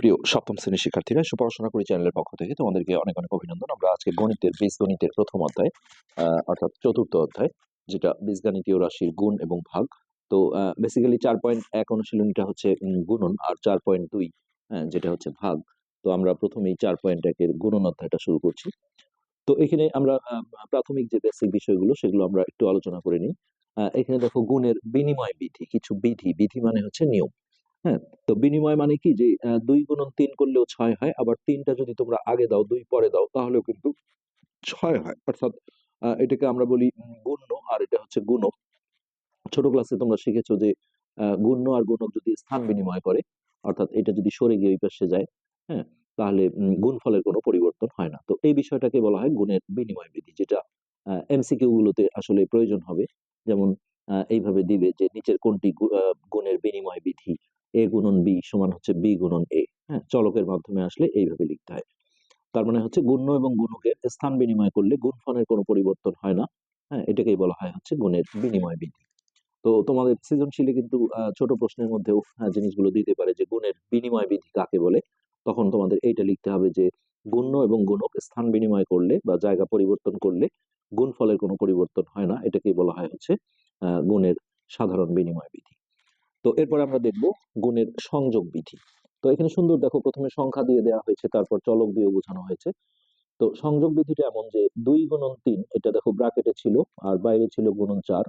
প্রিয় সপ্তম শ্রেণির শিক্ষার্থীরা, সুপড়াশোনা করি চ্যানেলের পক্ষ থেকে তোমাদেরকে অনেক অনেক অভিনন্দন। আমরা আজকে গণিতের বীজগণিতের প্রথম অধ্যায় অর্থাৎ চতুর্থ অধ্যায়, যেটা বীজগাণিতীয় রাশির গুণ এবং ভাগ। তো বেসিক্যালি চার পয়েন্ট এক অনুশীলনীটা হচ্ছে গুণন আর চার পয়েন্ট দুই যেটা হচ্ছে ভাগ। তো আমরা প্রথমেই চার পয়েন্ট একের গুণন অধ্যায়টা শুরু করছি। তো এখানে আমরা প্রাথমিক যে বেসিক বিষয়গুলো, সেগুলো আমরা একটু আলোচনা করে নিই। এখানে দেখো গুণের বিনিময় বিধি, কিছু বিধি। বিধি মানে হচ্ছে নিয়ম। হ্যাঁ তো বিনিময় মানে কি? যে দুই গুণন তিন করলেও ছয় হয় আবার তিনটা যদি তোমরা আগে দাও দুই পরে দাও তাহলেও কিন্তু ছয় হয়। অর্থাৎ এটাকে আমরা বলি গুণ্য আর এটা হচ্ছে গুণক ছোট ক্লাসে তোমরা শিখেছো যে গুণ্য আর গুণক যদি স্থান বিনিময় করে অর্থাৎ এটা যদি সরে গিয়ে ওই পাশে যায় হ্যাঁ তাহলে উম, গুণফলের কোনো পরিবর্তন হয় না। তো এই বিষয়টাকে বলা হয় গুণের বিনিময় বিধি যেটা এমসিকিউ গুলোতে আসলে প্রয়োজন হবে। যেমন এইভাবে দিবে যে নিচের কোনটি গু- গুণের বিনিময় বিধি এ গুণন বি সমান হচ্ছে বি গুণন এ হ্যাঁ চলকের মাধ্যমে আসলে এইভাবে লিখতে হয়। তার মানে হচ্ছে গুণ্য এবং গুণকের স্থান বিনিময় করলে গুণফলের কোনো পরিবর্তন হয় না। হ্যাঁ এটাকেই বলা হয় হচ্ছে গুণের বিনিময় বিধি। তো তোমাদের সৃজনশীলে কিন্তু ছোট প্রশ্নের মধ্যেও জিনিসগুলো দিতে পারে যে গুণের বিনিময় বিধি কাকে বলে? তখন তোমাদের এইটা লিখতে হবে যে গুণ্য এবং গুণক স্থান বিনিময় করলে বা জায়গা পরিবর্তন করলে গুণফলের কোনো পরিবর্তন হয় না। এটাকেই বলা হয় হচ্ছে গুণের সাধারণ বিনিময় বিধি। তো এরপর আমরা দেখব গুণের সংযোগ বিধি। তো এখানে সুন্দর দেখো, প্রথমে সংখ্যা দিয়ে দেওয়া হয়েছে, তারপর চলক দিয়ে বোঝানো হয়েছে। তো সংযোগ বিধিটা এমন যে দুই গুণন তিন, এটা দেখো ব্র্যাকেটে ছিল আর বাইরে ছিল গুণন চার।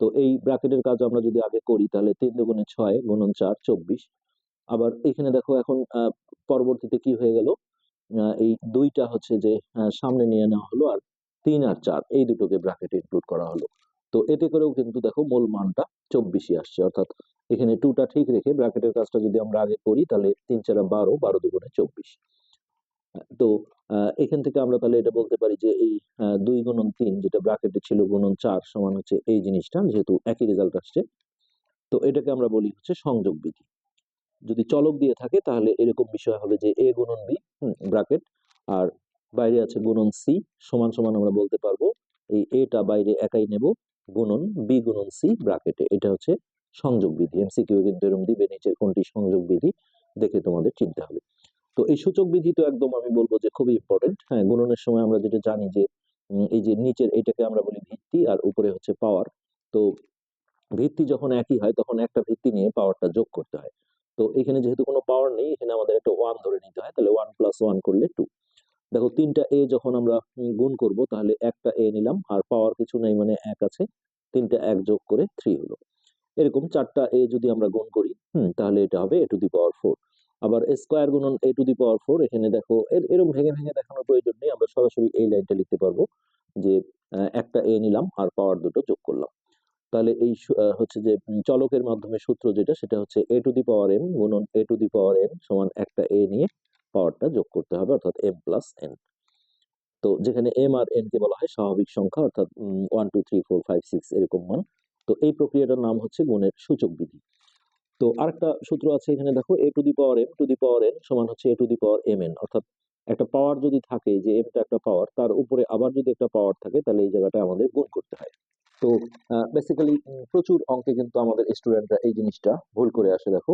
তো এই ব্র্যাকেটের কাজ আমরা যদি আগে করি, তাহলে তিন দুগুণে ছয় গুণন চার চব্বিশ। আবার এখানে দেখো এখন পরবর্তীতে কি হয়ে গেল? এই দুইটা হচ্ছে যে সামনে নিয়ে নেওয়া হলো আর তিন আর চার, এই দুটোকে ব্র্যাকেটে ইনক্লুড করা হলো। তো এতে করেও কিন্তু দেখো মূল মানটা চব্বিশই আসছে। অর্থাৎ এখানে টুটা ঠিক রেখে ব্র্যাকেটের কাজটা যদি আমরা আগে করি তাহলে তিন চারা বারো বারো দুগুণে চব্বিশ। তো এখান থেকে আমরা তাহলে এটা বলতে পারি যে এই দুই গুণন তিন যেটা ব্র্যাকেটে ছিল গুণন চার সমান হচ্ছে এই জিনিসটা, যেহেতু একই রেজাল্ট আসছে। তো এটাকে আমরা বলি হচ্ছে সংযোগ বিধি। যদি চলক দিয়ে থাকে তাহলে এরকম বিষয় হবে যে এ গুণন বি ব্র্যাকেট আর বাইরে আছে গুণন সি সমান সমান আমরা বলতে পারব এই এটা বাইরে একাই নেব গুণন বি গুণন সি ব্র্যাকেটে। এটা হচ্ছে সংযোগ বিধি। এমসিকিউ কিন্তু এরকম দিবে, নিচের কোনটি সংযোগ বিধি দেখে তোমাদের চিনতে হবে। তো এই সূচক বিধি তো একদম আমি বলব যে খুবই ইম্পর্টেন্ট হ্যাঁ গুণনের সময় আমরা যেটা জানি যে এই যে নিচের এটাকে আমরা বলি ভিত্তি আর উপরে হচ্ছে পাওয়ার তো ভিত্তি যখন একই হয়, তখন একটা ভিত্তি নিয়ে পাওয়ারটা যোগ করতে হয়। তো এখানে যেহেতু কোনো পাওয়ার নেই, এখানে আমাদের একটা ওয়ান ধরে নিতে হয়। তাহলে ওয়ান প্লাস ওয়ান করলে টু দেখো, তিনটা এ যখন আমরা গুণ করব, তাহলে একটা এ নিলাম, আর পাওয়ার কিছু নেই মানে এক আছে, তিনটা এক যোগ করে থ্রি হলো। এরকম চারটা এ যদি আমরা গুণ করি, হুম, তাহলে এটা হবে A to the power four আবার স্কোয়ার গুণন এ টু দি পাওয়ার ফোর এখানে দেখো, এর এরকম ভেঙে ভেঙে দেখানোর প্রয়োজন নেই, আমরা সরাসরি এই লাইনটা লিখতে পারব যে একটা এ নিলাম, আর পাওয়ার দুটো যোগ করলাম। তাহলে এই হচ্ছে যে চলকের মাধ্যমে সূত্র যেটা, সেটা হচ্ছে এ টু দি পাওয়ার এন গুণন এ টু দি পাওয়ার এন সমান একটা এ নিয়ে পাওয়ারটা যোগ করতে হবে, অর্থাৎ এম প্লাস এন তো যেখানে এম আর এন কে বলা হয় স্বাভাবিক সংখ্যা, অর্থাৎ one two three four five six এরকম মান। তো এই প্রক্রিয়াটার নাম হচ্ছে গুণের সূচক বিধি। তো আরেকটা সূত্র আছে এখানে দেখো A to the power M to the power N সমান হচ্ছে A to the power M N অর্থাৎ একটা পাওয়ার যদি থাকে, যে এমটা একটা পাওয়ার তার উপরে আবার যদি একটা পাওয়ার থাকে, তাহলে এই জায়গাটা আমাদের গুণ করতে হয়। তো বেসিক্যালি প্রচুর অঙ্কে কিন্তু আমাদের স্টুডেন্টরা এই জিনিসটা ভুল করে আসে, দেখো।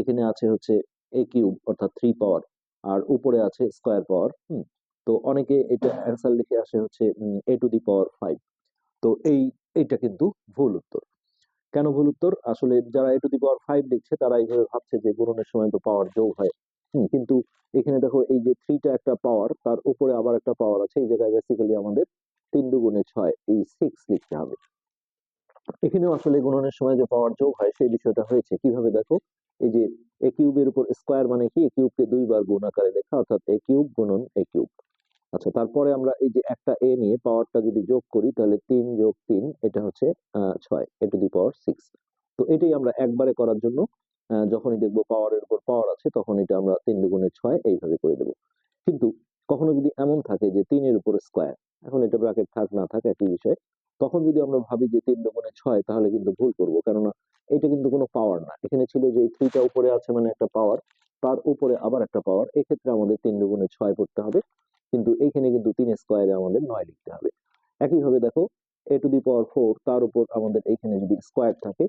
এখানে আছে হচ্ছে এ কিউব অর্থাৎ থ্রি পাওয়ার আর উপরে আছে স্কোয়ার পাওয়ার তো অনেকে এটা অ্যান্সার লিখে আসে হচ্ছে এ টু দি পাওয়ার ফাইভ তো এই, এইটা কিন্তু ভুল উত্তর। কেন ভুল উত্তর? আসলে যারা এ টু দি পাওয়ার ফাইভ লিখছে, তারা এইভাবে ভাবছে যে গুণনের সময় তো পাওয়ার যোগ হয়, হুম, কিন্তু এখানে দেখো এই যে থ্রিটা একটা পাওয়ার তার উপরে আবার একটা পাওয়ার আছে, এই জায়গায় বেসিক্যালি আমাদের তিন দুগুণে ছয়, এই সিক্স লিখতে হবে। এখানেও আসলে গুণনের সময় যে পাওয়ার যোগ হয়, সেই বিষয়টা হয়েছে। কীভাবে দেখো? এই যে এ কিউবের উপর স্কোয়ার মানে কি? এ কিউবকে দুইবার গুণ আকারে লেখা, অর্থাৎ এ কিউব গুণন এ কিউব। আচ্ছা তারপরে আমরা এই যে একটা এ নিয়ে পাওয়ারটা যদি যোগ করি, তাহলে তিন যোগ তিন, এটা হচ্ছে ছয় এ টু দি পাওয়ার সিক্স। তো এটাই আমরা একবারে করার জন্য যখনই দেখব পাওয়ারের উপর পাওয়ার আছে, তখন এটা আমরা তিন দুগুণে ছয় এইভাবে করে দেবো। কিন্তু কখনো যদি এমন থাকে যে তিনের উপর স্কোয়ার, এখন এটা ব্র্যাকেট থাক না থাক, একই বিষয় তখন যদি আমরা ভাবি যে তিন দুগুণে ছয়, তাহলে কিন্তু ভুল করব। কেননা এটা কিন্তু কোনো পাওয়ার না। এখানে ছিল যে থ্রিটা উপরে আছে মানে একটা পাওয়ার তার উপরে আবার একটা পাওয়ার এক্ষেত্রে আমাদের তিন দুগুণে ছয় করতে হবে। কিন্তু এইখানে কিন্তু তিন স্কোয়ারে আমাদের নয় লিখতে হবে। একইভাবে দেখো এ টু দি পাওয়ার ফোর তার উপর আমাদের এইখানে যদি স্কোয়ার থাকে,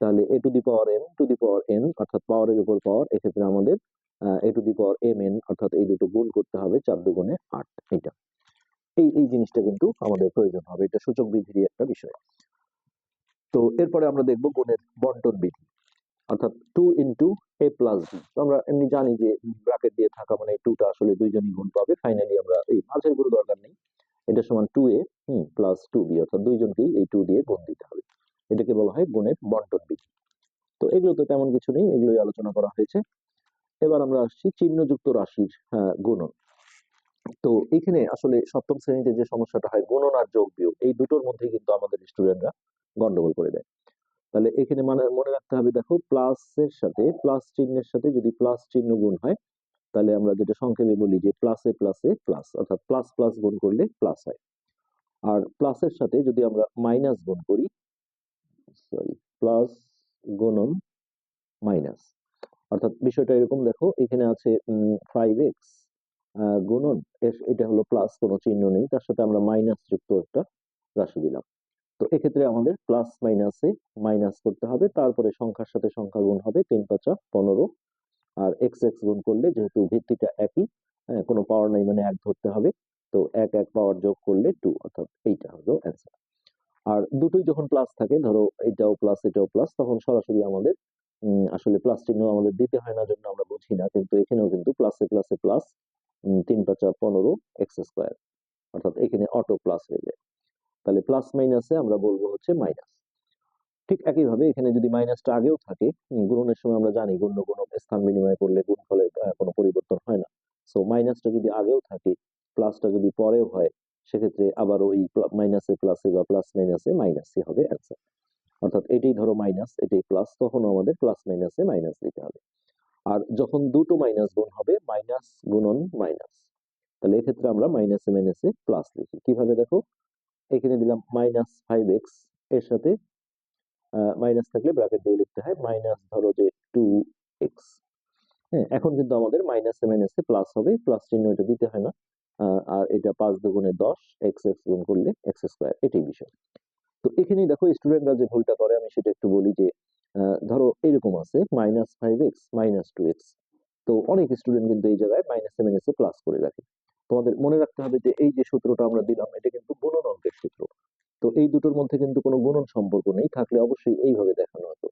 তাহলে A to the power N to the power N অর্থাৎ পাওয়ারের উপর পাওয়ার এক্ষেত্রে আমাদের A to the power M N অর্থাৎ এই দুটো গুণ করতে হবে চার দুগুণে আট। এটা এই এই জিনিসটা কিন্তু আমাদের প্রয়োজন হবে। এটা সূচক বিধির একটা বিষয়। তো এরপরে আমরা দেখব গুণের বন্টন বিধি অর্থাৎ two into A plus B আমরা এমনি জানি যে ব্র্যাকেট দিয়ে থাকা মানে টুটা আসলে দুইজনই গুণ পাবে। ফাইনালি আমরা এই মাঝেরগুলো দরকার নেই। এটা সমান two A hmm plus two B অর্থাৎ দুইজনকেই এই টু দিয়ে গুণ দিতে হবে। এটাকে বলা হয় গুণের বন্টন বিধি। তো এগুলো তো তেমন কিছু নেই এগুলোই আলোচনা করা হয়েছে। এবার আমরা আসছি চিহ্নযুক্ত রাশির আহ, গুণন। তো এখানে আসলে সপ্তম শ্রেণীতে যে সমস্যাটা হয়, গুণন আর যোগ বিয়োগ, এই দুটোর মধ্যে কিন্তু আমাদের স্টুডেন্টরা গন্ডগোল করে দেয়। তাহলে এখানে মানে মনে রাখতে হবে, দেখো প্লাস এর সাথে প্লাস চিহ্নের সাথে যদি প্লাস চিহ্ন গুণ হয়, তাহলে আমরা যেটা সংক্ষেপে বলি যে প্লাসে প্লাসে প্লাস অর্থাৎ প্লাস প্লাস গুণ করলে প্লাস হয়। আর প্লাসের সাথে যদি আমরা মাইনাস গুণ করি সরি প্লাস গুণন মাইনাস অর্থাৎ বিষয়টা এরকম দেখো, এখানে আছে ফাইভ এক্স গুণন এটা হলো প্লাস কোনো চিহ্ন নেই তার সাথে আমরা মাইনাস যুক্ত একটা রাশি দিলাম। তো এক্ষেত্রে আমাদের প্লাস মাইনাসে মাইনাস করতে হবে তারপরে সংখ্যার সাথে সংখ্যা গুণ হবে তিন পাঁচা পনেরো আর এক্স এক্স গুণ করলে যেহেতু ভিত্তিটা একই হ্যাঁ, কোনো পাওয়ার নাই মানে এক ধরতে হবে তো এক এক পাওয়ার যোগ করলে টু অর্থাৎ এইটা হলো অ্যান্সার আর দুটোই যখন প্লাস থাকে ধরো এটাও প্লাস এটাও প্লাস তখন সরাসরি আমাদের আসলে প্লাস চিহ্ন আমাদের দিতে হয় না জন্য আমরা বুঝি না কিন্তু এখানেও কিন্তু প্লাসে প্লাসে প্লাস তিন পাঁচা পনেরো এক্স স্কোয়ার, অর্থাৎ এখানে অটো প্লাস হয়ে যায়। তাহলে প্লাস মাইনাসে আমরা বলব হচ্ছে মাইনাস। ঠিক একইভাবে এখানে যদি মাইনাসটা আগেও থাকে গুণনের সময় আমরা জানি গুণ গুণ স্থান বিনিময় করলে গুণফলের কোনো পরিবর্তন হয় না। সো মাইনাসটা যদি আগেও থাকে, প্লাসটা যদি পরেও হয়, সেক্ষেত্রে আবার ওই মাইনাসে প্লাসে বা প্লাস মাইনাসে মাইনাসই হবে অ্যান্সার অর্থাৎ এটাই ধরো মাইনাস, এটাই প্লাস, তখনও আমাদের প্লাস মাইনাসে মাইনাস দিতে হবে। আর যখন দুটো মাইনাস গুণ হবে মাইনাস গুণন মাইনাস তাহলে এক্ষেত্রে আমরা মাইনাসে মাইনাসে প্লাস লিখি। কীভাবে দেখো? এখানে দিলাম মাইনাস ফাইভ এক্সের সাথে মাইনাস থাকলে ব্র্যাকেট দিয়ে লিখতে হয় মাইনাস ধরো যে টু এক্স হ্যাঁ এখন কিন্তু আমাদের মাইনাসে মাইনাসে প্লাস হবে প্লাস চিহ্ন এটা দিতে হয় না। আর এটা পাঁচ দুগুণে দশ এক্স এক্স গুণ করলে এক্স স্কোয়ার এটাই বিষয়। তো এখানেই দেখো স্টুডেন্টরা যে ভুলটা করে, আমি সেটা একটু বলি যে ধরো এরকম আছে minus five X minus two X তো অনেক স্টুডেন্ট কিন্তু এই জায়গায় মাইনাস মাইনাসে মাইনাসে প্লাস করে রাখে। তোমাদের মনে রাখতে হবে যে এই যে সূত্রটা আমরা দিলাম, এটা কিন্তু গুণন অঙ্কের সূত্র। তো এই দুটোর মধ্যে কিন্তু কোনো গুণন সম্পর্ক নেই, থাকলে অবশ্যই এইভাবে দেখানো হতো।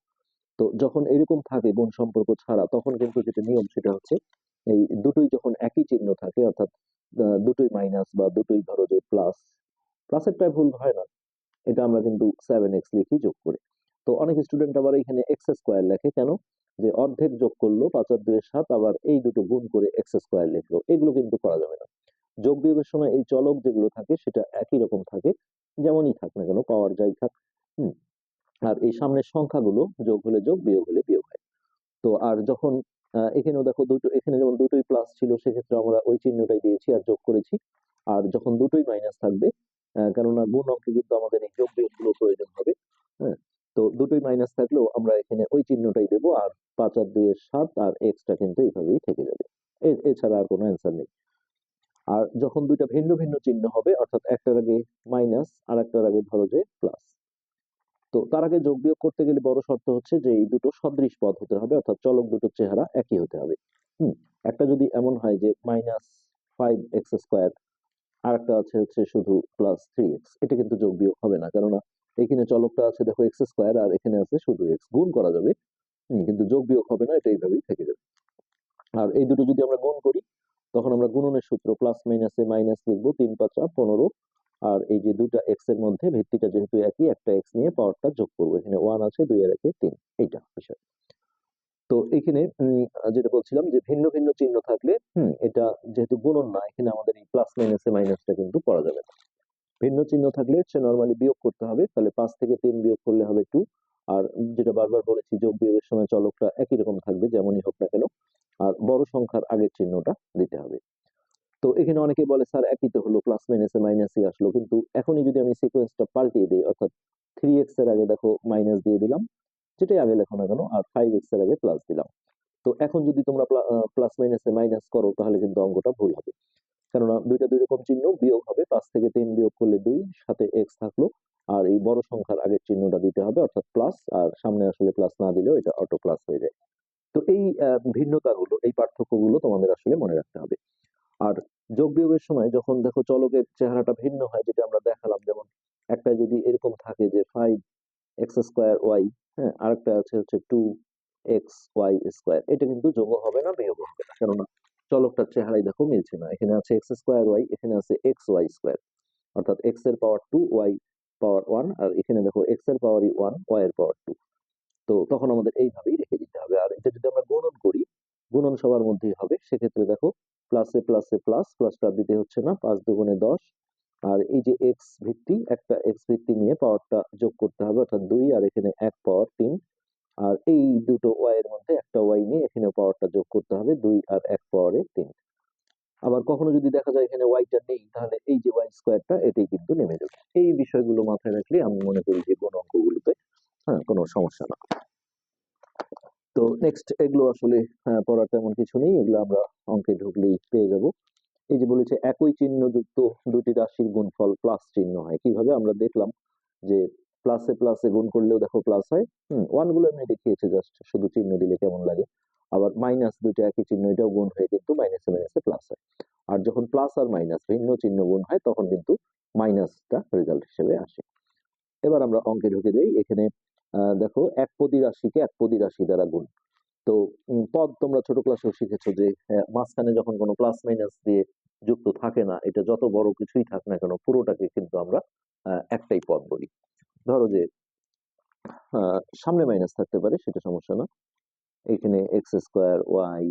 তো যখন এরকম থাকে গুণ সম্পর্ক ছাড়া, তখন কিন্তু যেটা নিয়ম সেটা হচ্ছে, এই দুটোই যখন একই চিহ্ন থাকে, অর্থাৎ দুটোই মাইনাস বা দুটোই ধরো যে প্লাস প্লাসেরটা ভুল হয় না। এটা আমরা কিন্তু সেভেন এক্স লিখি যোগ করে। তো অনেক স্টুডেন্ট আবার এখানে এক্স স্কোয়ার লেখে, কেন? যে অর্ধেক যোগ করল, পাঁচ আর দুয়ের সাত, আবার এই দুটো গুণ করে এক্স স্কোয়ার লিখলো। এগুলো কিন্তু করা যাবে না। যোগ বিয়োগের সময় এই চলক যেগুলো থাকে, সেটা একই রকম থাকে, যেমনই থাক না কেন, পাওয়ার যাই থাক আর এই সামনের সংখ্যাগুলো যোগ হলে যোগ, বিয়োগ হলে বিয়োগ হয়। তো আর যখন এখানেও দেখো দুটো, এখানে যেমন দুটোই প্লাস ছিল, সেক্ষেত্রে আমরা ওই চিহ্নটাই দিয়েছি আর যোগ করেছি। আর যখন দুটোই মাইনাস থাকবে কেননা গুণ অঙ্কে কিন্তু আমাদের এই যোগ বিয়োগগুলো প্রয়োজন হবে হ্যাঁ? তো দুটোই মাইনাস থাকলেও আমরা এখানে ওই চিহ্নটাই দেবো আর পাঁচ আর দুইয়ের সাত আর এক্সটা কিন্তু এইভাবেই থেকে যাবে। এছাড়া আর কোনো অ্যান্সার নেই। আর যখন দুইটা ভিন্ন ভিন্ন চিহ্ন হবে, অর্থাৎ একটার আগে মাইনাস আর একটার আগে ধরো যে প্লাস তো তার আগে যোগ বিয়োগ করতে গেলে বড় শর্ত হচ্ছে যে এই দুটো সদৃশ পদ হতে হবে, অর্থাৎ চলক দুটোর চেহারা একই হতে হবে। হুম, একটা যদি এমন হয় যে মাইনাস ফাইভ এক্স স্কোয়ার আর একটা আছে হচ্ছে শুধু প্লাস থ্রি এক্স এটা কিন্তু যোগ বিয়োগ হবে না। কেননা এখানে চলকটা আছে, দেখো এক্স স্কোয়ার আর এখানে আছে শুধু এক্স গুণ করা যাবে। কিন্তু যোগ বিয়োগ হবে না এটা এইভাবেই থেকে যাবে। আর এই দুটো যদি আমরা গুণ করি, তখন আমরা গুণনের সূত্র প্লাস মাইনাসে মাইনাস লিখব তিন পাঁচা পনেরো। আর এই যে দুটা এক্সের মধ্যে ভিত্তিটা যেহেতু একই, একটা এক্স নিয়ে পাওয়ারটা যোগ করব। এখানে ওয়ান আছে, দুই আর একে তিন, এইটা বিষয়। তো এখানে যেটা বলছিলাম যে ভিন্ন ভিন্ন চিহ্ন থাকলে, হুম, এটা যেহেতু গুণন না, এখানে আমাদের এই প্লাস মাইনাসে মাইনাসটা কিন্তু পড়া যাবে না। ভিন্ন চিহ্ন থাকলে সে নর্মালি বিয়োগ করতে হবে। তাহলে পাঁচ থেকে তিন বিয়োগ করলে হবে টু আর যেটা বারবার বলেছি, যোগ বিয়োগের সময় চলকটা একই রকম থাকবে, যেমনই হোক না কেন। আর বড় সংখ্যার আগের চিহ্নটা দিতে হবে। তো এখানে অনেকে বলে, স্যার, একই তো হলো প্লাস মাইনাসে মাইনাসই আসলো। কিন্তু এখনই যদি আমি সিকোয়েন্সটা পাল্টিয়ে দিই, অর্থাৎ থ্রি এক্সের আগে দেখো মাইনাস দিয়ে দিলাম, যেটাই আগে লেখো না কেন, আর ফাইভ এক্সের আগে প্লাস দিলাম। তো এখন যদি তোমরা প্লাস মাইনাসে মাইনাস করো, তাহলে কিন্তু অঙ্কটা ভুল হবে। কেননা দুইটা দুই রকম চিহ্ন বিয়োগ হবে, পাঁচ থেকে তিন বিয়োগ করলে দুই, সাথে এক্স থাকল। আর এই বড় সংখ্যার আগের চিহ্নটা দিতে হবে, অর্থাৎ প্লাস আর সামনে আসলে প্লাস না দিলেও এটা অটো প্লাস হয়ে যায়। তো এই ভিন্নতাগুলো, এই পার্থক্য অঙ্কগুলো তোমাদের আসলে মনে রাখতে হবে। আর যোগ বিয়োগের সময় যখন দেখো চলকের চেহারাটা ভিন্ন হয়, যেটা আমরা দেখালাম, যেমন একটা যদি এরকম থাকে যে ফাইভ এক্স স্কোয়ার ওয়াই হ্যাঁ আরেকটা আছে হচ্ছে টু এক্স ওয়াই স্কোয়ার এটা কিন্তু যোগ হবে না বিয়োগ হবে না। কেননা চলকটার চেহারাই দেখো মিলছে না। এখানে আছে এক্স স্কোয়ার ওয়াই এখানে আছে এক্স ওয়াই স্কোয়ার অর্থাৎ এক্সের power two Y power one আর এখানে দেখো এক্সের পাওয়ারই ওয়ান ওয়াই এর পাওয়ার টু তো তখন আমাদের এইভাবেই রেখে দিতে হবে। আর এটা যদি আমরা গুণন করি, গুণন সবার মধ্যেই হবে। সেক্ষেত্রে দেখো প্লাসে প্লাসে প্লাস প্লাসটা দিতে হচ্ছে না, পাঁচ দুগুণে দশ। আর এই যে এক্স ভিত্তি, একটা এক্স ভিত্তি নিয়ে পাওয়ারটা যোগ করতে হবে। অর্থাৎ দুই, আর এখানে এক পাওয়ার তিন। আর এই দুটো ওয়াই এর মধ্যে একটা ওয়াই নিয়ে এখানে পাওয়ারটা যোগ করতে হবে দুই আর এক পাওয়ারে তিন। আবার কখনো যদি দেখা যায় এখানে ওয়াইটা নেই তাহলে এই যে ওয়াই স্কোয়ারটা এটাই কিন্তু নেমে যাবে। এই বিষয়গুলো মাথায় রাখলে আমি মনে করি যে কোন অঙ্কগুলোতে হ্যাঁ কোনো সমস্যা না। তো নেক্সট এগুলো আসলে হ্যাঁ, পড়ার তেমন কিছু নেই এগুলো আমরা অঙ্কে ঢুকলেই পেয়ে যাব। এই যে বলেছে একই চিহ্ন যুক্ত দুটি রাশির গুণফল প্লাস চিহ্ন হয়। কীভাবে? আমরা দেখলাম যে প্লাসে প্লাসে গুণ করলেও দেখো প্লাস হয়। হুম ওয়ানগুলো আমি দেখিয়েছি জাস্ট শুধু চিহ্ন দিলে কেমন লাগে। আবার মাইনাস দুইটা একই চিহ্ন, এটাও গুণ হয়ে কিন্তু মাইনাসে মাইনাসে প্লাস হয়। আর যখন প্লাস আর মাইনাস ভিন্ন চিহ্ন গুণ হয়, তখন কিন্তু মাইনাসটা রেজাল্ট হিসেবে আসে। এবার আমরা অঙ্কে ঢুকে যাই। এখানে দেখো এক পদি রাশিকে এক পদি রাশি দ্বারা গুণ। তো পদ তোমরা ছোট ক্লাসেও শিখেছো যে মাঝখানে যখন কোনো প্লাস মাইনাস দিয়ে যুক্ত থাকে না, এটা যত বড় কিছুই থাক না কেন, পুরোটাকে কিন্তু আমরা ধরো যে সামনে মাইনাস থাকতে পারে, সেটা সমস্যা না। এখানে X square Y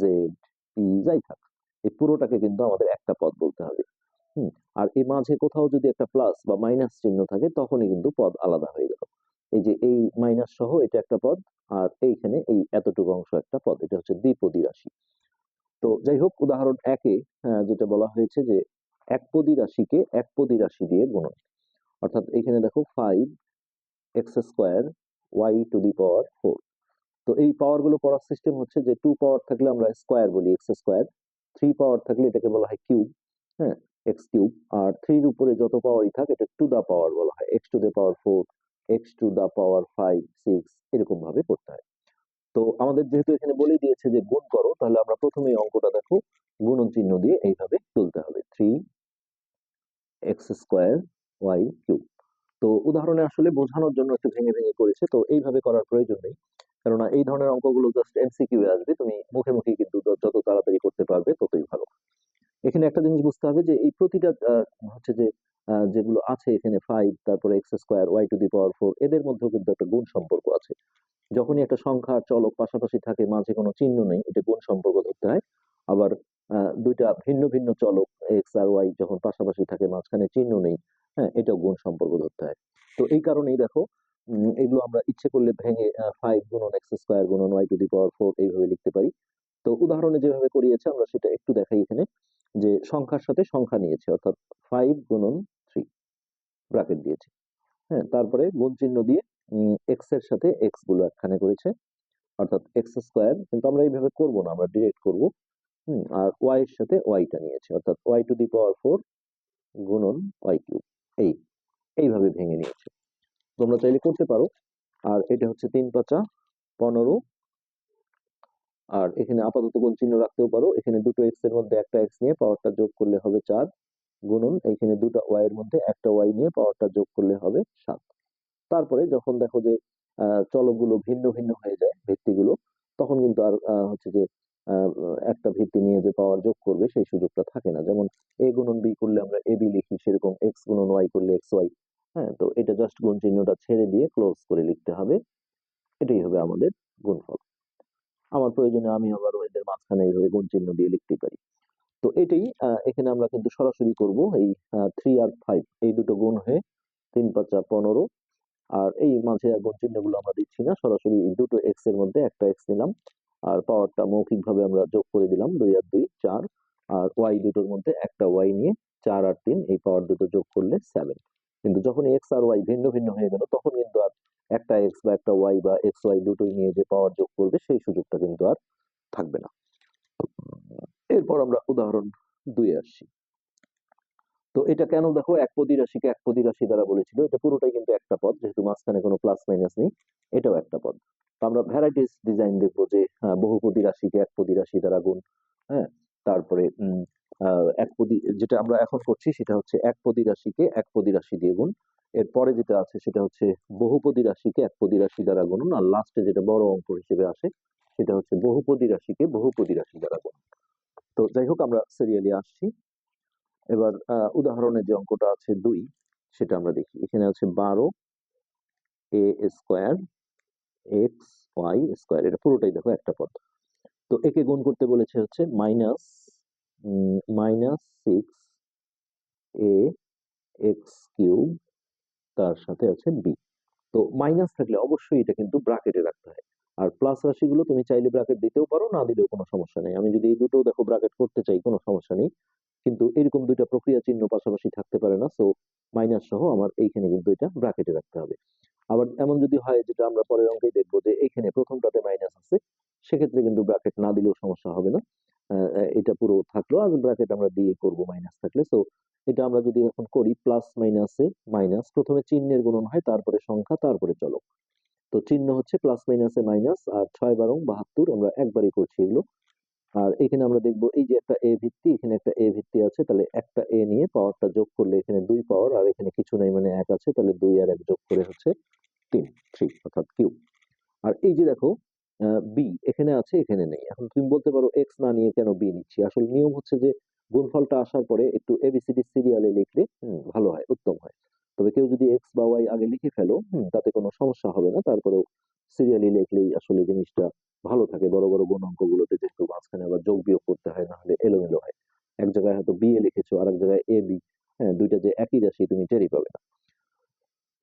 Z P যাই থাক, এই পুরোটাকে কিন্তু আমাদের একটা পদ বলতে হবে। হুম, আর এই মাঝে কোথাও যদি একটা প্লাস বা মাইনাস চিহ্ন থাকে, তখনই কিন্তু পদ আলাদা হয়ে গেল। এই যে এই মাইনাস সহ এটা একটা পদ, আর এইখানে এই এতটুকু অংশ একটা পদ, এটা হচ্ছে দ্বিপদী রাশি। তো যাই হোক, উদাহরণ একে যেটা বলা হয়েছে যে, একপদী রাশিকে একপদী রাশি দিয়ে গুণন। অর্থাৎ এখানে দেখো five X square Y to the power four তো এই পাওয়ারগুলো পড়ার সিস্টেম হচ্ছে যে টু পাওয়ার থাকলে আমরা স্কোয়ার বলি এক্স স্কোয়ার থ্রি পাওয়ার থাকলে এটাকে বলা হয় কিউব হ্যাঁ এক্স কিউব আর থ্রির উপরে যত পাওয়ারই থাক, এটা টু দা পাওয়ার বলা হয় X to the power four X to the power five six এরকম ভাবে পড়তে হয়। তো আমাদের যেহেতু এখানে বলে দিয়েছে যে গুণ করো, তাহলে আমরা প্রথমে অঙ্কটা দেখো, গুণন চিহ্ন দিয়ে এইভাবে তুলতে হবে। Three X square Y cube তো উদাহরণে আসলে বোঝানোর জন্য একটু ভেঙে ভেঙে করেছে, তো এইভাবে করার প্রয়োজন নেই। কেননা এই ধরনের অঙ্কগুলো জাস্ট এমসিকিউ এ আসবে, তুমি মুখে মুখে কিন্তু যত তাড়াতাড়ি করতে পারবে ততই ভালো। এখানে একটা জিনিস বুঝতে হবে যে এই প্রতিটা হচ্ছে যে যেগুলো আছে এখানে ফাইভ তারপরে X square Y to the power four এদের মধ্যেও কিন্তু একটা গুণ সম্পর্ক আছে। যখনই একটা সংখ্যা চলক পাশাপাশি থাকে, মাঝে কোনো চিহ্ন নেই, এটা গুণ সম্পর্ক ধরতে হয়। আবার দুইটা ভিন্ন ভিন্ন চলক এক্স আর ওয়াই যখন পাশাপাশি থাকে, মাঝখানে চিহ্ন নেই হ্যাঁ এটাও গুণ সম্পর্ক ধরতে হয়। তো এই কারণেই দেখো এগুলো আমরা ইচ্ছে করলে ভেঙে ফাইভ গুণন এক্স স্কোয়ার গুণন Y to the power four এইভাবে লিখতে পারি। তো উদাহরণে যেভাবে করিয়েছে, আমরা সেটা একটু দেখাই এখানে, যে সংখ্যার সাথে সংখ্যা নিয়েছে, অর্থাৎ ফাইভ গুণন থ্রি ব্র্যাকেট দিয়েছে। হ্যাঁ তারপরে গুণ চিহ্ন দিয়ে এক্সের সাথে এক্সগুলো একখানে করেছে, অর্থাৎ এক্স স্কোয়ার কিন্তু আমরা এইভাবে করব না, আমরা ডিরেক্ট করব। আর ওয়াই এর সাথে ওয়াইটা নিয়েছে, অর্থাৎ Y to the power four গুণন ওয়াই কিউব এই, এইভাবে ভেঙে নিয়েছে। তোমরা চাইলে করতে পারো। আর এটা হচ্ছে তিন পাঁচা, পনেরো। আর এখানে আপাতত কোন চিহ্ন রাখতেও পারো। এখানে দুটো এক্সের মধ্যে একটা এক্স নিয়ে পাওয়ারটা যোগ করলে হবে চার গুণন। এখানে দুটো ওয়াই এর মধ্যে একটা ওয়াই নিয়ে পাওয়ারটা যোগ করলে হবে সাত। তারপরে যখন দেখো যে চলকগুলো ভিন্ন ভিন্ন হয়ে যায় ভিত্তিগুলো, তখন কিন্তু আর হচ্ছে যে একটা ভিত্তি নিয়ে যে পাওয়ার যোগ করবে সেই সুযোগটা থাকে না। যেমন এ গুণন বি করলে আমরা এ বি লিখি, সেরকম এক্স গুণন ওয়াই করলে এক্স ওয়াই হ্যাঁ তো এটা জাস্ট গুণ চিহ্নটা ছেড়ে দিয়ে ক্লোজ করে লিখতে হবে। এটাই হবে আমাদের গুণফল। আমার প্রয়োজনে আমি আবার এদের মাঝখানে এইভাবে গুণ চিহ্ন দিয়ে লিখতে পারি। তো এটাই এখানে আমরা কিন্তু সরাসরি করব এই থ্রি আর ফাইভ এই দুটো গুণ হয়ে তিন, পাঁচ পাঁচা পনেরো। আর এই মাঝে গুণ চিহ্নগুলো আমরা দিচ্ছি না। সরাসরি এই দুটো এক্সের মধ্যে একটা এক্স নিলাম। আর পাওয়ারটা মৌখিকভাবে আমরা যোগ করে দিলাম দুই আর দুই, চার। আর ওয়াই দুটোর মধ্যে একটা ওয়াই নিয়ে চার আর তিন, এই পাওয়ার দুটো যোগ করলে সেভেন কিন্তু যখন এক্স আর ওয়াই ভিন্ন ভিন্ন হয়ে গেল, তখন কিন্তু আর একটা এক্স বা একটা ওয়াই বা এক্স ওয়াই দুটোই নিয়ে যে পাওয়ার যোগ করবে, সেই সুযোগটা কিন্তু আর থাকবে না। এরপর আমরা উদাহরণ দুই আসছি। তো এটা কেন দেখো একপদী রাশিকে একপদী রাশি দ্বারা বলেছিল, এটা পুরোটাই কিন্তু একটা পদ, যেহেতু মাঝখানে কোনো প্লাস মাইনাস নেই, এটাও একটা পদ। আমরা ভ্যারাইটিস ডিজাইন দেখব যে বহুপদী রাশিকে একপদী রাশি দ্বারা গুণ হ্যাঁ? তারপরে আহ, একপদী যেটা আমরা এখন করছি সেটা হচ্ছে একপদী রাশিকে একপদী রাশি দিয়ে গুণ। এরপরে যেটা আছে সেটা হচ্ছে বহুপদী রাশিকে একপদী রাশি দ্বারা গুণন আর লাস্টে যেটা বড় অঙ্ক হিসেবে আসে সেটা হচ্ছে বহুপদী রাশিকে বহুপদী রাশি দ্বারা গুণ। তো যাই হোক আমরা সিরিয়ালি আসছি। এবার আহ, উদাহরণের যে অঙ্কটা আছে দুই সেটা আমরা দেখি। এখানে আছে বারো A square X Y square এটা পুরোটাই দেখো একটা পদ তো একে গুণ করতে বলেছে হচ্ছে minus minus six A X cube তার সাথে আছে বি তো মাইনাস থাকলে অবশ্যই এটা কিন্তু ব্র্যাকেটে রাখতে হয়। আর প্লাস রাশিগুলো তুমি চাইলে ব্র্যাকেট দিতেও পারো, না দিলেও কোনো সমস্যা নেই। আমি যদি এই দুটো দেখো ব্র্যাকেট করতে চাই, কোনো সমস্যা নেই। কিন্তু এরকম দুইটা প্রক্রিয়া চিহ্ন পাশাপাশি থাকতে পারে না সো মাইনাস সহ আমার এইখানে কিন্তু এটা ব্র্যাকেটে রাখতে হবে। আবার এমন যদি হয় যেটা আমরা পরের অঙ্কেই দেখব যে এইখানে প্রথমটাতে মাইনাস আছে, সেক্ষেত্রে কিন্তু ব্র্যাকেট না দিলেও সমস্যা হবে না। এটা পুরো থাকল। আর ব্র্যাকেট আমরা দিয়ে করব মাইনাস থাকলে। সো এটা আমরা যদি এখন করি প্লাস মাইনাসে মাইনাস প্রথমে চিহ্নের গুণন হয়, তারপরে সংখ্যা, তারপরে চলক। তো চিহ্ন হচ্ছে প্লাস মাইনাসে মাইনাস আর ছয় বারং বাহাত্তর আমরা একবারই করছি এগুলো। আর এখানে আমরা দেখব এই যে একটা এ ভিত্তি, এখানে একটা এ ভিত্তি আছে, তাহলে একটা এ নিয়ে পাওয়ারটা যোগ করলে এখানে দুই পাওয়ার আর এখানে কিছু নাই মানে এক আছে, তাহলে দুই আর এক যোগ করে হচ্ছে তিন থ্রি অর্থাৎ কিউ আর এই যে দেখো বি এখানে আছে, এখানে নেই। এখন তুমি বলতে পারো এক্স না নিয়ে কেন বি নিচ্ছি? আসলে নিয়ম হচ্ছে যে গুণফলটা আসার পরে একটু এবিসিডি সিরিয়ালে লিখলে ভালো হয়, উত্তম হয়। তবে কেউ যদি এক্স বা ওয়াই আগে লিখে ফেলো তাতে কোনো সমস্যা হবে না। তারপরেও সিরিয়ালি লিখলেই আসলে জিনিসটা ভালো থাকে, বড় বড় গুণ অঙ্কগুলোতে যেহেতু মাঝখানে আবার যোগ বিয়োগ করতে হয়, না হলে এলোমেলো হয়। এক জায়গায় হয়তো বি এ লিখেছো আর এক জায়গায় এ বি হ্যাঁ দুইটা যে একই রাশি তুমি টেরই পাবে না।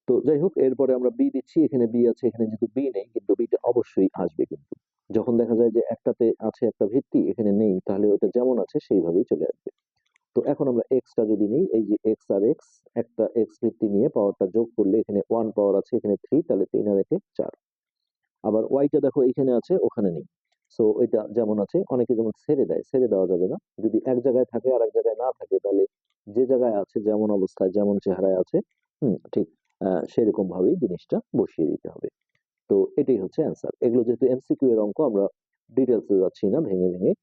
তো যাই হোক, এরপরে আমরা বি দিচ্ছি, এখানে বি আছে, এখানে যেহেতু বি নেই, কিন্তু বিটা অবশ্যই আসবে কিন্তু। যখন দেখা যায় যে একটাতে আছে, একটা ভিত্তি, এখানে নেই, তাহলে ওটা যেমন আছে, সেইভাবেই চলে আসবে। তো এখন আমরা এক্সটা যদি নিই, এই যে এক্স আর এক্স একটা এক্স ভিত্তি নিয়ে পাওয়ারটা যোগ করলে এখানে ওয়ান পাওয়ার আছে, এখানে থ্রি তাহলে তিন আর একে চার। আবার ওয়াইটা দেখো এখানে আছে, ওখানে নেই। সো এটা যেমন আছে, অনেকে যেমন ছেড়ে দেয়, ছেড়ে দেওয়া যাবে না। যদি এক জায়গায় থাকে আর এক জায়গায় না থাকে, তাহলে যে জায়গায় আছে, যেমন অবস্থায়, যেমন চেহারায় আছে, হুম, ঠিক সেরকম ভাবেই জিনিসটা বসিয়ে দিতে হবে। তো, এটাই হচ্ছে অ্যান্সার এগুলো যেহেতু এমসিকিউ এর অঙ্ক, আমরা ডিটেলসে যাচ্ছি না, ভেঙে ভেঙে।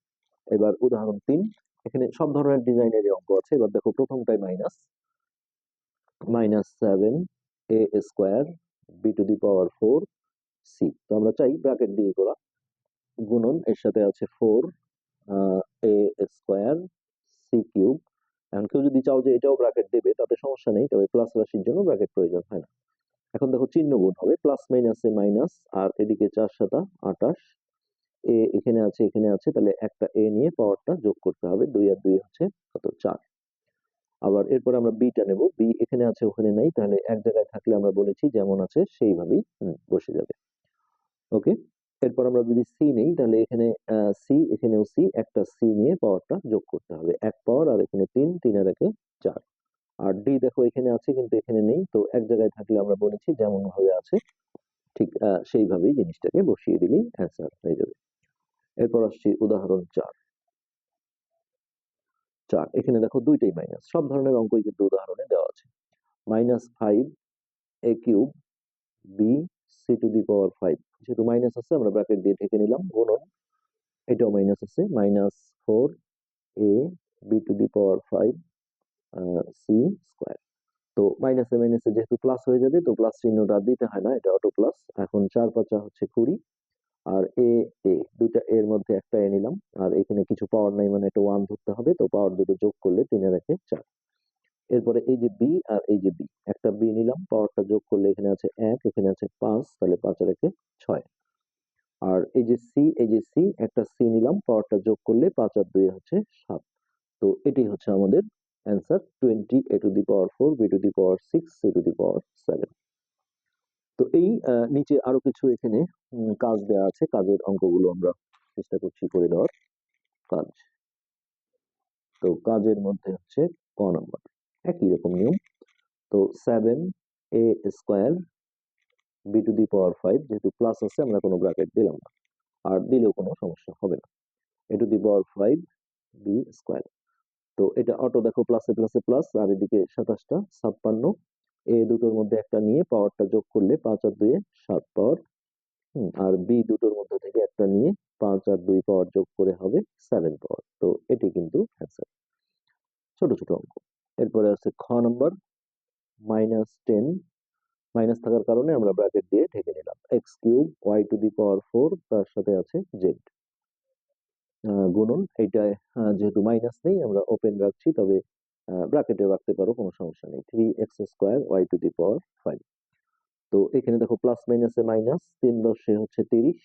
এবার উদাহরণ তিন, এখানে সব ধরনের ডিজাইনের অঙ্ক আছে। এবার দেখো প্রথমটাই minus minus seven A square B to the power four C তো আমরা চাই ব্র্যাকেট দিয়ে করা। গুণন এর সাথে আছে four A square C cube এখন কেউ যদি চাও যে এটাও ব্র্যাকেট দেবে, তাতে সমস্যা নেই, তবে প্লাস রাশির জন্য ব্র্যাকেট প্রয়োজন, হয় না। এখন দেখো চিহ্ন গুণ হবে প্লাস মাইনাসে মাইনাস আর এদিকে চার সাতা, আটাশ। এ এখানে আছে এখানে আছে, তাহলে একটা এ নিয়ে পাওয়ারটা যোগ করতে হবে, দুই আর দুই হচ্ছে কত? চার। আবার এরপর আমরা বিটা নেব বি এখানে আছে, ওখানে নাই, তাহলে এক জায়গায় থাকলে আমরা বলেছি যেমন আছে, সেইভাবেই বসে যাবে। ওকে? এরপর আমরা যদি সি নেই, তাহলে এখানে সি এখানেও সি একটা সি নিয়ে পাওয়ারটা যোগ করতে হবে। এক পাওয়ার আর এখানে তিন তিন আর একে চার। আর ডি দেখো এখানে আছে কিন্তু এখানে নেই, তো এক জায়গায় থাকলে আমরা বলেছি যেমন ভাবে আছে, ঠিক সেইভাবেই জিনিসটাকে বসিয়ে দিলেই অ্যান্সার হয়ে যাবে। এরপর আসছি উদাহরণ চার। চার, এখানে দেখো দুইটাই মাইনাস সব ধরনের অঙ্কই কিন্তু উদাহরণে দেওয়া আছে। Minus five A cube B C to the power five যেহেতু মাইনাস আছে, আমরা ব্র্যাকেট দিয়ে ঢেকে নিলাম, গুণন। এটাও মাইনাস আছে minus four A B to the power five C square তো মাইনাসে মাইনাসে যেহেতু প্লাস হয়ে যাবে, তো প্লাস চিহ্নটা দিতে হয় না, এটা অটো প্লাস এখন চার পাঁচা হচ্ছে কুড়ি, আর এ এ দুইটা এর মধ্যে একটা এ নিলাম। আর এখানে কিছু পাওয়ার নাই মানে এটা ওয়ান ধরতে হবে, তো পাওয়ার দুটো যোগ করলে তিনে রেখে চার। এরপরে এই যে বি আর এই যে বি একটা বি নিলাম পাওয়ারটা যোগ করলে এখানে আছে এক, এখানে আছে পাঁচ, তাহলে পাঁচ রেখে ছয়। আর এই যে সি এই যে সি একটা সি নিলাম পাওয়ারটা যোগ করলে পাঁচ আর দুই হচ্ছে সাত। তো এটি হচ্ছে আমাদের answer twenty A to the power four B to the power six C to the power seven তো এই নিচে আরও কিছু এখানে কাজ দেওয়া আছে, কাজের অঙ্কগুলো আমরা চেষ্টা করছি করে দেওয়ার কাজ। তো কাজের মধ্যে হচ্ছে ক নাম্বার। একই রকম নিয়ম। তো seven A square B to the power five যেহেতু প্লাস আছে, আমরা কোনো ব্র্যাকেট দিলাম না। আর দিলেও কোনো সমস্যা হবে না। A to the power five B square তো এটা অটো দেখো প্লাসে প্লাসে প্লাস আর এদিকে সাতাশটা, ছাপ্পান্ন। এ দুটোর মধ্যে একটা নিয়ে পাওয়ারটা যোগ করলে পাঁচ আর দুয়ে সাত পাওয়ার আর বি দুটোর মধ্যে থেকে একটা নিয়ে পাঁচ আর দুই পাওয়ার যোগ করে হবে সেভেন পাওয়ার তো এটি কিন্তু অ্যান্সার ছোট ছোট অঙ্ক। এরপরে আছে খ নম্বর মাইনাস টেন মাইনাস থাকার কারণে আমরা ব্র্যাকেট দিয়ে ঢেকে নিলাম। X cube Y to the power four তার সাথে আছে জেড গুণন এইটায় আহ, যেহেতু মাইনাস নেই আমরা ওপেন রাখছি তবে ব্র্যাকেটে রাখতে পারো কোনো সমস্যা নেই। Three X square Y to the power five তো এখানে দেখো প্লাস মাইনাসে মাইনাস তিন দশে হচ্ছে তিরিশ।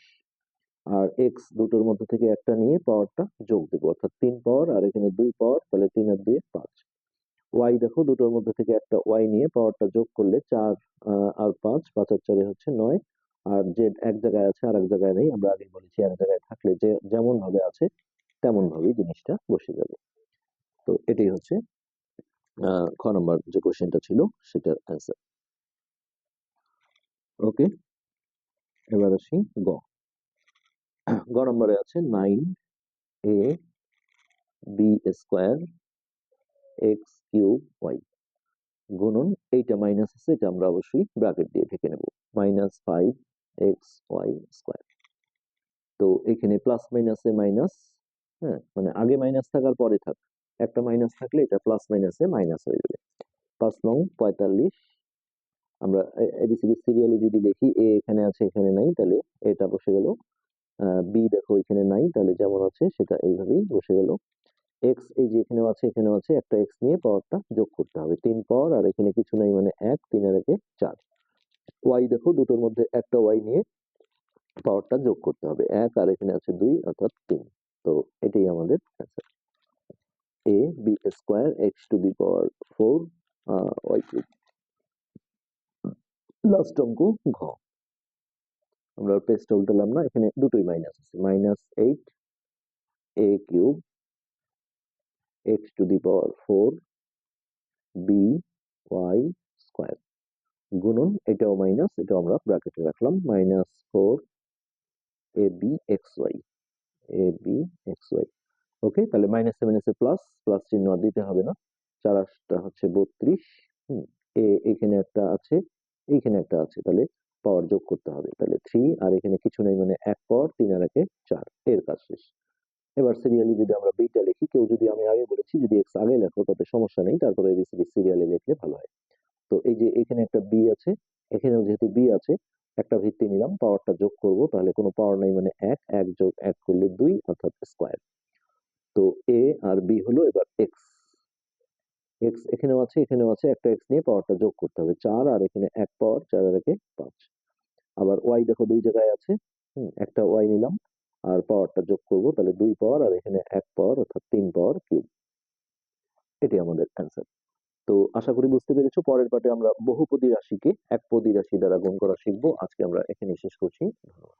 আর এক্স দুটোর মধ্যে থেকে একটা নিয়ে পাওয়ারটা যোগ দেবো। অর্থাৎ তিন পাওয়ার আর এখানে দুই পাওয়ার তাহলে তিন আর দুই পাঁচ। ওয়াই দেখো, দুটোর মধ্যে থেকে একটা ওয়াই নিয়ে পাওয়ারটা যোগ করলে চার আর পাঁচ পাঁচ আর চারে হচ্ছে নয়। আর যে এক জায়গায় আছে আর এক জায়গায় নেই, আমরা আগে বলেছি এক জায়গায় থাকলে যে যেমন ভাবে আছে, তেমন ভাবেই জিনিসটা বসে যাবে। তো এটাই হচ্ছে খ নম্বর যে কোশ্চেনটা ছিল, সেটার অ্যান্সার ওকে এবার আসি গ। গ নম্বরে আছে nine A B square X cube Y গুণন এইটা মাইনাস আছে, এটা আমরা অবশ্যই ব্র্যাকেট দিয়ে ঢেকে নেব। Minus five X Y square তো এখানে প্লাস মাইনাসে মাইনাস হ্যাঁ মানে আগে মাইনাস থাকার পরে থাক। একটা মাইনাস থাকলে এটা প্লাস মাইনাসে মাইনাস হয়ে যাবে। পাঁচ নং পঁয়তাল্লিশ, আমরা এবিসিডি সিরিয়ালে যদি দেখি, এ এখানে আছে, এখানে নাই, তাহলে এটা বসে গেল। বি দেখো, এখানে নাই, তাহলে যেমন আছে, সেটা এইভাবেই বসে গেল। এক্স এই যে এখানেও আছে এখানেও আছে, একটা এক্স নিয়ে পাওয়ারটা যোগ করতে হবে। তিন পাওয়ার আর এখানে কিছু নাই মানে এক, তিন আর একে চার। ওয়াই দেখো, দুটোর মধ্যে একটা ওয়াই নিয়ে পাওয়ারটা যোগ করতে হবে। এক আর এখানে আছে দুই, অর্থাৎ তিন। তো এটাই আমাদের answer A B square X to the power four Y cube last অঙ্ক ঘ। আমরা পেজটা উল্টালাম না, এখানে দুটোই মাইনাস আছে। Minus eight A cube X to the power four B Y square গুণন, এটাও মাইনাস এটাও আমরা ব্র্যাকেটে রাখলাম minus four A B X Y A B X Y okay তাহলে মাইনাস মাইনাসে মাইনাসে প্লাস প্লাস চিহ্ন আর দিতে হবে না। চার আটটা হচ্ছে বত্রিশ এ, এখানে একটা আছে এইখানে একটা আছে, তাহলে পাওয়ার যোগ করতে হবে। তাহলে থ্রি আর এখানে কিছু নেই মানে এক পাওয়ার তিন আর একে চার, এর কাজ শেষ। এবার সিরিয়ালি যদি আমরা বিটা লিখি, কেউ যদি আমি আগে বলেছি যদি এক্স আগে লেখো, তাতে সমস্যা নেই, তারপরে এবিসিডি সিরিয়ালে লিখলে ভালো হয়। তো এই যে এখানে একটা বি আছে, এখানেও যেহেতু বি আছে, একটা ভিত্তি নিলাম পাওয়ারটা যোগ করব, তাহলে কোনো পাওয়ার নাই মানে এক এক যোগ এক করলে দুই, অর্থাৎ স্কোয়ার তো এ আর বি হলো এবার এক্স এক্স এখানেও আছে এখানেও আছে, একটা এক্স নিয়ে পাওয়ারটা যোগ করতে হবে, চার আর এখানে এক পাওয়ার চার আর একে পাঁচ। আবার ওয়াই দেখো দুই জায়গায় আছে, হুম, একটা ওয়াই নিলাম আর পাওয়ারটা যোগ করব, তাহলে দুই পাওয়ার আর এখানে এক পাওয়ার অর্থাৎ তিন পাওয়ার কিউব এটি আমাদের অ্যান্সার তো আশা করি বুঝতে পেরেছ, পরের পাঠে আমরা বহুপদী রাশিকে একপদী রাশি দ্বারা গুণ করা শিখব। আজকে আমরা এখানে শেষ করছি। ধন্যবাদ।